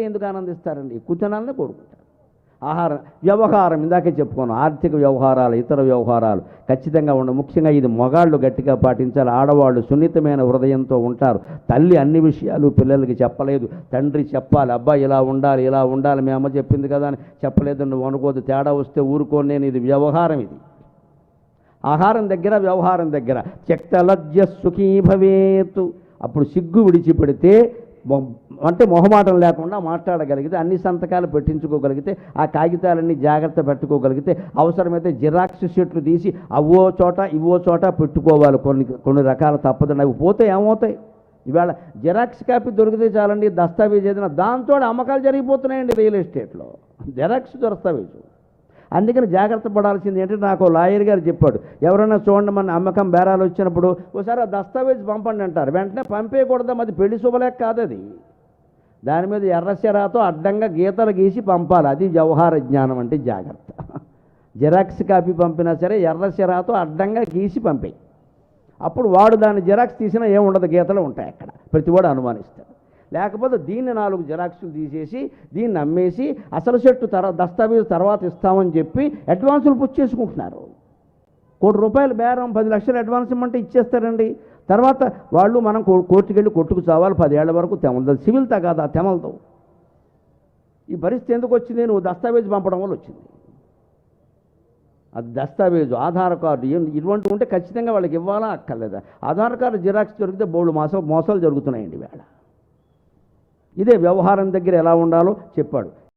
ఎందుకు ఆనందిస్తారండి? ఎక్కువ కోరుకుంటారు. ఆహారం వ్యవహారం ఇందాకే చెప్పుకోను ఆర్థిక వ్యవహారాలు ఇతర వ్యవహారాలు ఖచ్చితంగా ఉండ ముఖ్యంగా ఇది మొగాళ్ళు గట్టిగా పాటించాలి. ఆడవాళ్ళు సున్నితమైన హృదయంతో ఉంటారు. తల్లి అన్ని విషయాలు పిల్లలకి చెప్పలేదు. తండ్రి చెప్పాలి అబ్బాయి ఇలా ఉండాలి ఇలా ఉండాలి మీ అమ్మ చెప్పింది కదా అని చెప్పలేదు నువ్వు అనుకోదు తేడా వస్తే ఊరుకోని నేను ఇది వ్యవహారం ఇది. ఆహారం దగ్గర వ్యవహారం దగ్గర. త్యక్తలజ్జ సుఖీ భవేత్. అప్పుడు సిగ్గు విడిచిపెడితే అంటే మొహమాటం లేకుండా మాట్లాడగలిగితే అన్ని సంతకాలు పెట్టించుకోగలిగితే ఆ కాగితాలన్నీ జాగ్రత్త పెట్టుకోగలిగితే అవసరమైతే జిరాక్స్ షీట్లు తీసి అవో చోట ఇవో చోట పెట్టుకోవాలి. కొన్ని కొన్ని రకాల తప్పదండి. అవి పోతే ఏమవుతాయి? ఇవాళ జిరాక్స్ కాపీ దొరికితే చాలండి దస్తావేజ్ ఏదైనా దాంతో అమ్మకాలు జరిగిపోతున్నాయండి రియల్ ఎస్టేట్లో. జిరాక్స్ దస్తావేజు. అందుకని జాగ్రత్త పడాల్సింది ఏంటంటే నాకు లాయర్ గారు చెప్పాడు ఎవరైనా చూడండి మన అమ్మకం బేరాలు వచ్చినప్పుడు ఒకసారి ఆ దస్తావేజ్ పంపండి అంటారు. వెంటనే పంపేయకూడదు అది పెళ్ళి శుభలేక కాదు అది. దాని మీద ఎర్రశరాతో అడ్డంగా గీతలు గీసి పంపాలి. అది వ్యవహార జ్ఞానం అంటే జాగ్రత్త. జిరాక్స్ కాపీ పంపినా సరే ఎర్రశరాతో అడ్డంగా గీసి పంపేయి. అప్పుడు వాడు దాన్ని జిరాక్స్ తీసినా ఏముండదు గీతలు ఉంటాయి అక్కడ. ప్రతివాడు అనుమానిస్తాడు. లేకపోతే దీన్ని నాలుగు జిరాక్సులు తీసేసి దీన్ని అమ్మేసి అసలు చెట్టు తర దస్తావేజు తర్వాత ఇస్తామని చెప్పి అడ్వాన్సులు పుచ్చేసుకుంటున్నారు కోటి రూపాయలు బేరం పది లక్షలు అడ్వాన్స్ ఇమ్మంటే ఇచ్చేస్తారండి. తర్వాత వాళ్ళు మనం కో- కోర్టుకు వెళ్ళి కొట్టుకు చావాలి పదేళ్ళ వరకు తెమలదు. సివిల్ తగాదా తెమలదు. ఈ పరిస్థితి ఎందుకు వచ్చింది? నువ్వు దస్తావేజ్ పంపడం వల్ల వచ్చింది. అది దస్తావేజు ఆధార్ కార్డు ఇటువంటి ఉంటే ఖచ్చితంగా వాళ్ళకి ఇవ్వాలా అక్కర్లేదా? ఆధార్ కార్డు జిరాక్స్ దొరికితే బోళ్ళు మోసాలు మోసాలు జరుగుతున్నాయండి వేళ ఇదే వ్యవహారం దగ్గర ఎలా ఉండాలో చెప్పాడు.